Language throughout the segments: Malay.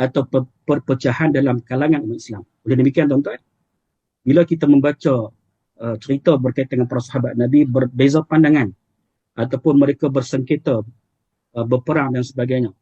atau per- perpecahan dalam kalangan umat Islam. Oleh demikian tuan-tuan, bila kita membaca uh, cerita berkaitan dengan para sahabat Nabi berbeza pandangan ataupun mereka bersengketa, uh, berperang dan sebagainya,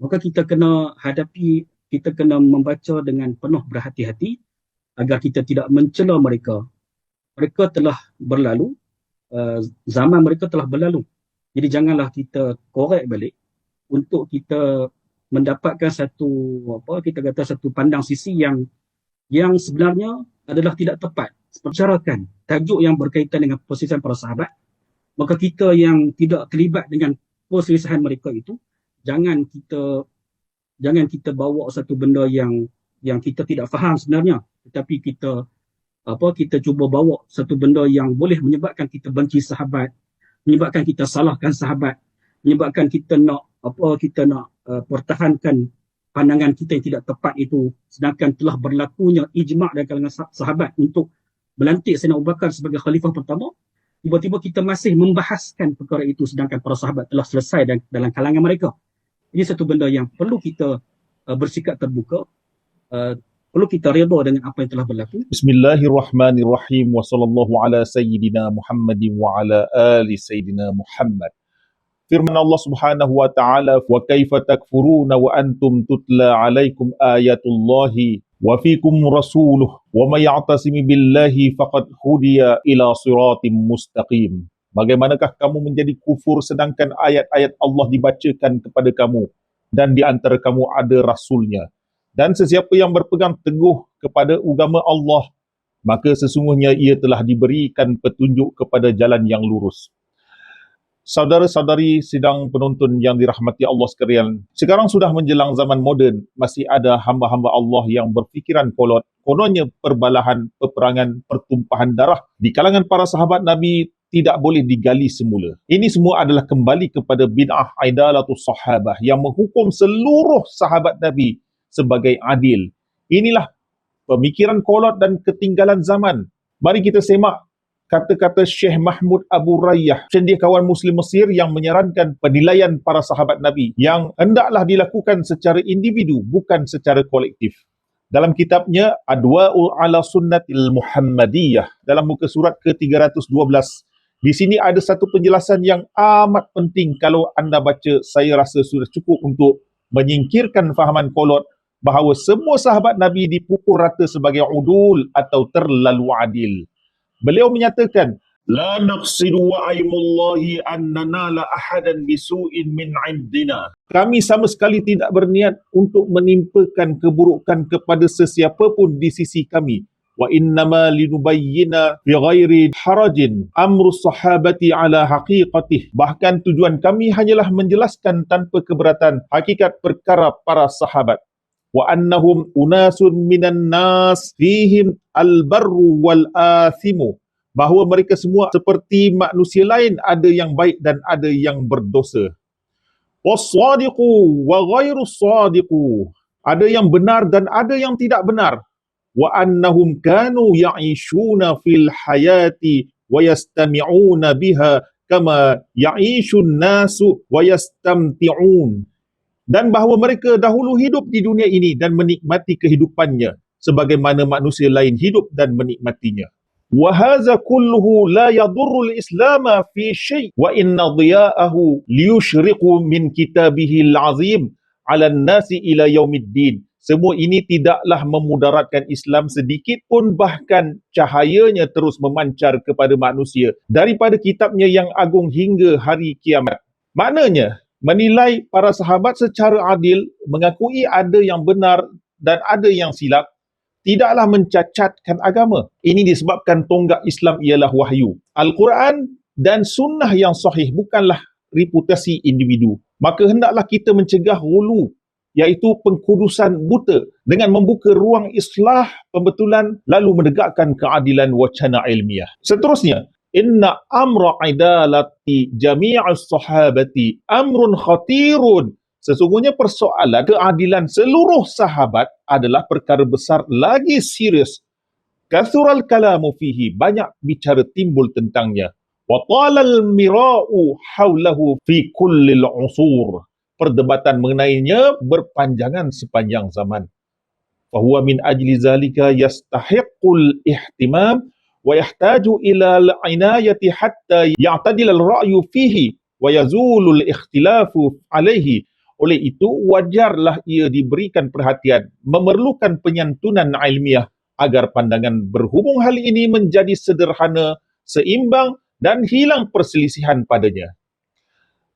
maka kita kena hadapi, kita kena membaca dengan penuh berhati-hati agar kita tidak mencela mereka. Mereka telah berlalu, uh, zaman mereka telah berlalu. Jadi janganlah kita korek balik untuk kita mendapatkan satu apa kita kata satu pandang sisi yang yang sebenarnya adalah tidak tepat. Bicarakan tajuk yang berkaitan dengan perselisihan para sahabat, maka kita yang tidak terlibat dengan perselisihan mereka itu jangan kita jangan kita bawa satu benda yang yang kita tidak faham sebenarnya tetapi kita apa kita cuba bawa satu benda yang boleh menyebabkan kita benci sahabat menyebabkan kita salahkan sahabat, menyebabkan kita nak apa kita nak uh, pertahankan pandangan kita yang tidak tepat itu sedangkan telah berlakunya ijma' dan kalangan sahabat untuk melantik Sayyidina Abu Bakar sebagai khalifah pertama tiba-tiba kita masih membahaskan perkara itu sedangkan para sahabat telah selesai dan, dalam kalangan mereka ini satu benda yang perlu kita uh, bersikap terbuka uh, perlu kita redha dengan apa yang telah berlaku. Bismillahirrahmanirrahim wa sallallahu ala sayyidina Muhammadin wa ala ali sayyidina Muhammad. Firman Allah Subhanahu wa taala wa kaifa takfuruna wa antum tutla alaikum ayatullahi wa fikum rasuluh wa may ya'tasimi billahi faqad hudiya ila siratim mustaqim. Bagaimanakah kamu menjadi kufur sedangkan ayat-ayat Allah dibacakan kepada kamu dan di antara kamu ada rasulnya dan sesiapa yang berpegang teguh kepada agama Allah maka sesungguhnya ia telah diberikan petunjuk kepada jalan yang lurus Saudara-saudari sidang penonton yang dirahmati Allah sekalian, sekarang sudah menjelang zaman moden, masih ada hamba-hamba Allah yang berfikiran kolot, kononnya perbalahan, peperangan, pertumpahan darah di kalangan para sahabat Nabi tidak boleh digali semula. Ini semua adalah kembali kepada bid'ah aidalatus sahabah yang menghukum seluruh sahabat Nabi sebagai adil. Inilah pemikiran kolot dan ketinggalan zaman. Mari kita semak kata-kata Syekh Mahmud Abu Rayyah, cendekiawan Muslim Mesir yang menyarankan penilaian para sahabat Nabi yang hendaklah dilakukan secara individu bukan secara kolektif. Dalam kitabnya Adwa'ul ala sunnatil Muhammadiyah dalam muka surat ke-312 di sini ada satu penjelasan yang amat penting kalau anda baca saya rasa sudah cukup untuk menyingkirkan fahaman kolot bahawa semua sahabat Nabi dipukul rata sebagai udul atau terlalu adil. Beliau menyatakan, La naqsidu wa'aymullahi annana la ahadan bisu'in min indina. Kami sama sekali tidak berniat untuk menimpakan keburukan kepada sesiapa pun di sisi kami. Wa innama linubayyina bi ghairi harajin amru sahabati ala haqiqatih. Bahkan tujuan kami hanyalah menjelaskan tanpa keberatan hakikat perkara para sahabat wa annahum unasun minan nas fihim albarru wal athimu bahawa mereka semua seperti manusia lain ada yang baik dan ada yang berdosa. Wasadiqu wa ghairu sadiqu ada yang benar dan ada yang tidak benar. Wa annahum kanu ya'ishuna fil hayati wa yastami'una biha kama ya'ishun nasu wa yastamti'un dan bahawa mereka dahulu hidup di dunia ini dan menikmati kehidupannya sebagaimana manusia lain hidup dan menikmatinya. Wa hadza kulluhu la yadurru al-islam fi shay' wa inna dhiya'ahu liyushriqu min kitabihi al-azim 'ala an-nasi ila. Semua ini tidaklah memudaratkan Islam sedikit pun bahkan cahayanya terus memancar kepada manusia daripada kitabnya yang agung hingga hari kiamat. Maknanya, menilai para sahabat secara adil, mengakui ada yang benar dan ada yang silap, tidaklah mencacatkan agama. Ini disebabkan tonggak Islam ialah wahyu. Al-Quran dan sunnah yang sahih bukanlah reputasi individu. Maka hendaklah kita mencegah hulu iaitu pengkudusan buta dengan membuka ruang islah pembetulan lalu menegakkan keadilan wacana ilmiah. Seterusnya, inna amra idalati jami'as sahabati amrun khatirun. Sesungguhnya persoalan keadilan seluruh sahabat adalah perkara besar lagi serius. Kathural kalamu fihi banyak bicara timbul tentangnya. Wa talal mira'u hawlahu fi kullil usur. Perdebatan mengenainya berpanjangan sepanjang zaman. Fahuwa min ajli zalika yastahiqul ihtimam ila al-inayati hatta ya'tadil al-ra'yu fihi wa yazulu al-ikhtilafu alaihi. Oleh itu, wajarlah ia diberikan perhatian, memerlukan penyantunan ilmiah agar pandangan berhubung hal ini menjadi sederhana, seimbang dan hilang perselisihan padanya.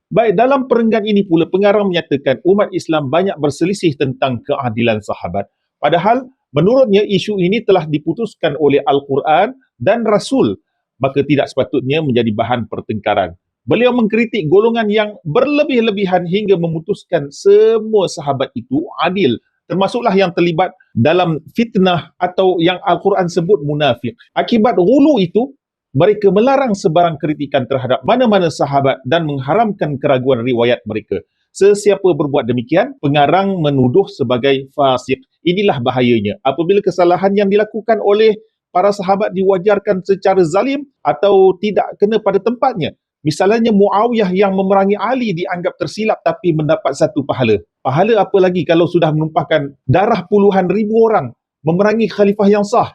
Baik, dalam perenggan ini pula pengarang menyatakan umat Islam banyak berselisih tentang keadilan sahabat. Padahal menurutnya isu ini telah diputuskan oleh Al-Quran dan Rasul, maka tidak sepatutnya menjadi bahan pertengkaran. Beliau mengkritik golongan yang berlebih-lebihan hingga memutuskan semua sahabat itu adil, termasuklah yang terlibat dalam fitnah atau yang Al-Quran sebut munafik. Akibat gulu itu, mereka melarang sebarang kritikan terhadap mana-mana sahabat dan mengharamkan keraguan riwayat mereka. Sesiapa berbuat demikian, pengarang menuduh sebagai fasik. Inilah bahayanya. Apabila kesalahan yang dilakukan oleh para sahabat diwajarkan secara zalim atau tidak kena pada tempatnya. Misalnya Muawiyah yang memerangi Ali dianggap tersilap tapi mendapat satu pahala. Pahala apa lagi kalau sudah menumpahkan darah puluhan ribu orang memerangi khalifah yang sah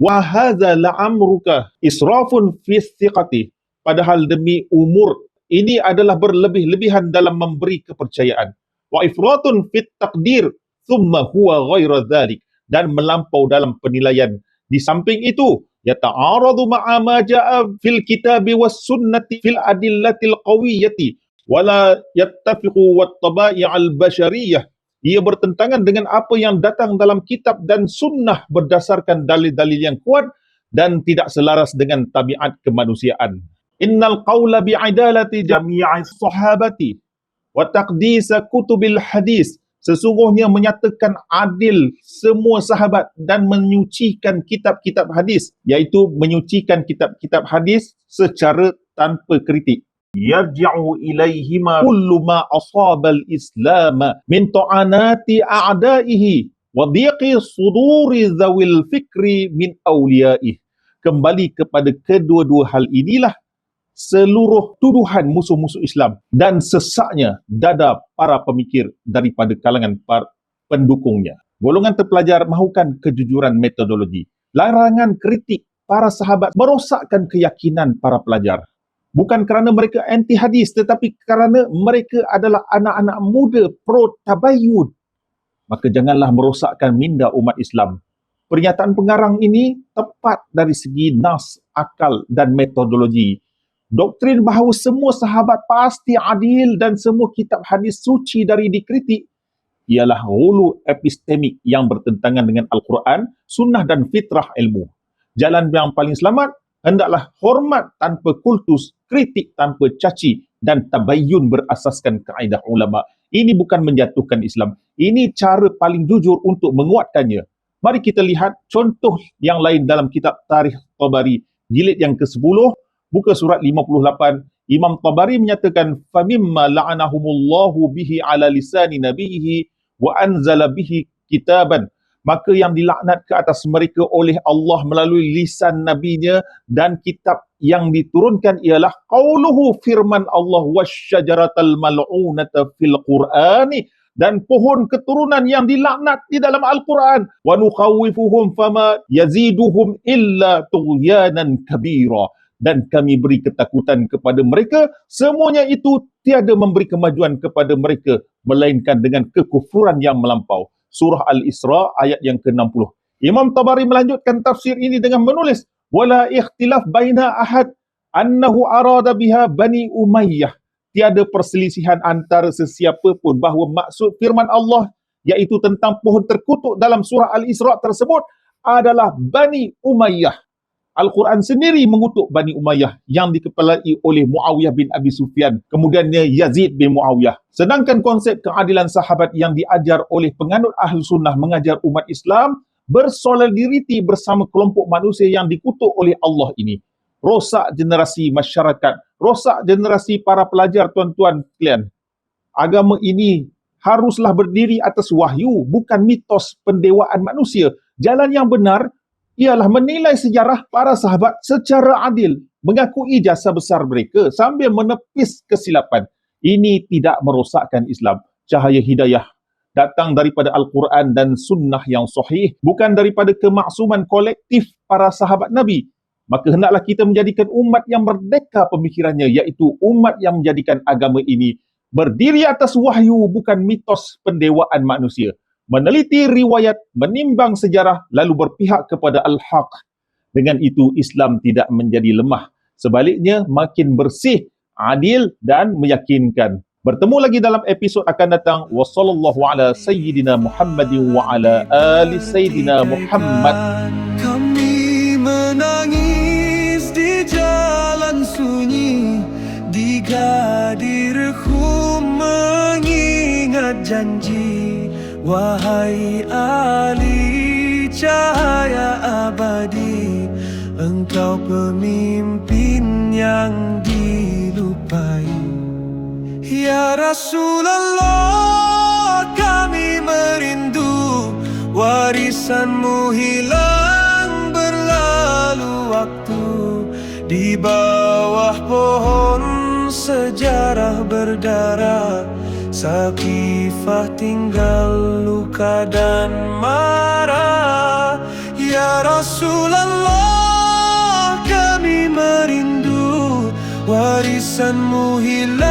wa hadza la'amruka israfun fi thiqati padahal demi umur ini adalah berlebih-lebihan dalam memberi kepercayaan wa ifratun fit taqdir thumma huwa ghaira dhalik. Dan melampau dalam penilaian. Di samping itu yata'aradu ma'a ma ja'a fil kitabi was sunnati fil adillatil qawiyyati wala yattafiqu wat tabai' al bashariyah. Ia bertentangan dengan apa yang datang dalam kitab dan sunnah berdasarkan dalil-dalil yang kuat dan tidak selaras dengan tabiat kemanusiaan. Innal qawla bi'idalati jami'i sahabati wa taqdisa kutubil hadis sesungguhnya menyatakan adil semua sahabat dan menyucikan kitab-kitab hadis iaitu menyucikan kitab-kitab hadis secara tanpa kritik. Yarji'u ilaihima kullu ma asaba al-islam min ta'anati a'da'ihi wa dhiqi suduri zawil fikri min awliyaih kembali kepada kedua-dua hal inilah seluruh tuduhan musuh-musuh Islam dan sesaknya dada para pemikir daripada kalangan para pendukungnya. Golongan terpelajar mahukan kejujuran metodologi. Larangan kritik para sahabat merosakkan keyakinan para pelajar bukan kerana mereka anti hadis tetapi kerana mereka adalah anak-anak muda pro tabayyun maka janganlah merosakkan minda umat Islam pernyataan pengarang ini tepat dari segi nas akal dan metodologi doktrin bahawa semua sahabat pasti adil dan semua kitab hadis suci dari dikritik ialah hulu epistemik yang bertentangan dengan Al-Quran, sunnah dan fitrah ilmu. Jalan yang paling selamat hendaklah hormat tanpa kultus, kritik tanpa caci dan tabayyun berasaskan kaedah ulama. Ini bukan menjatuhkan Islam. Ini cara paling jujur untuk menguatkannya. Mari kita lihat contoh yang lain dalam kitab Tarikh Tabari jilid yang ke-10 buka surat 58 Imam Tabari menyatakan famimma la'anahumullahu bihi ala lisani nabihi wa anzala bihi kitaban. Maka yang dilaknat ke atas mereka oleh Allah melalui lisan nabinya dan kitab yang diturunkan ialah qauluhu firman Allah wasyajaratal mal'unata fil qur'ani. Dan pohon keturunan yang dilaknat di dalam Al-Quran wa nukhawifuhum fama yaziduhum illa tughyanan kabira dan kami beri ketakutan kepada mereka semuanya itu tiada memberi kemajuan kepada mereka melainkan dengan kekufuran yang melampau surah Al-Isra ayat yang ke-60. Imam Tabari melanjutkan tafsir ini dengan menulis wala ikhtilaf baina ahad annahu arada biha bani Umayyah. Tiada perselisihan antara sesiapa pun bahawa maksud firman Allah iaitu tentang pohon terkutuk dalam surah Al-Isra tersebut adalah Bani Umayyah. Al-Quran sendiri mengutuk Bani Umayyah yang dikepalai oleh Muawiyah bin Abi Sufyan. Kemudiannya Yazid bin Muawiyah. Sedangkan konsep keadilan sahabat yang diajar oleh penganut Ahli Sunnah mengajar umat Islam bersolidariti bersama kelompok manusia yang dikutuk oleh Allah ini. Rosak generasi masyarakat. Rosak generasi para pelajar tuan-tuan kalian. Agama ini haruslah berdiri atas wahyu bukan mitos pendewaan manusia. Jalan yang benar ialah menilai sejarah para sahabat secara adil, mengakui jasa besar mereka sambil menepis kesilapan. Ini tidak merosakkan Islam. Cahaya hidayah datang daripada Al-Quran dan sunnah yang sahih, bukan daripada kemaksuman kolektif para sahabat Nabi. Maka hendaklah kita menjadikan umat yang merdeka pemikirannya, iaitu umat yang menjadikan agama ini berdiri atas wahyu bukan mitos pendewaan manusia. Meneliti riwayat, menimbang sejarah, lalu berpihak kepada Al-Haq. Dengan itu, Islam tidak menjadi lemah. Sebaliknya, makin bersih, adil dan meyakinkan. Bertemu lagi dalam episod akan datang. Wassallallahu ala sayyidina Muhammadin wa ala ali sayyidina Muhammad. Kami menangis di jalan sunyi Di gadirku mengingat janji Wahai Ali cahaya abadi Engkau pemimpin yang dilupai. Ya Rasulullah kami merindu Warisanmu hilang berlalu waktu. Di bawah pohon sejarah berdarah Sakifah tinggal luka dan marah. Ya Rasulullah kami merindu Warisanmu hilang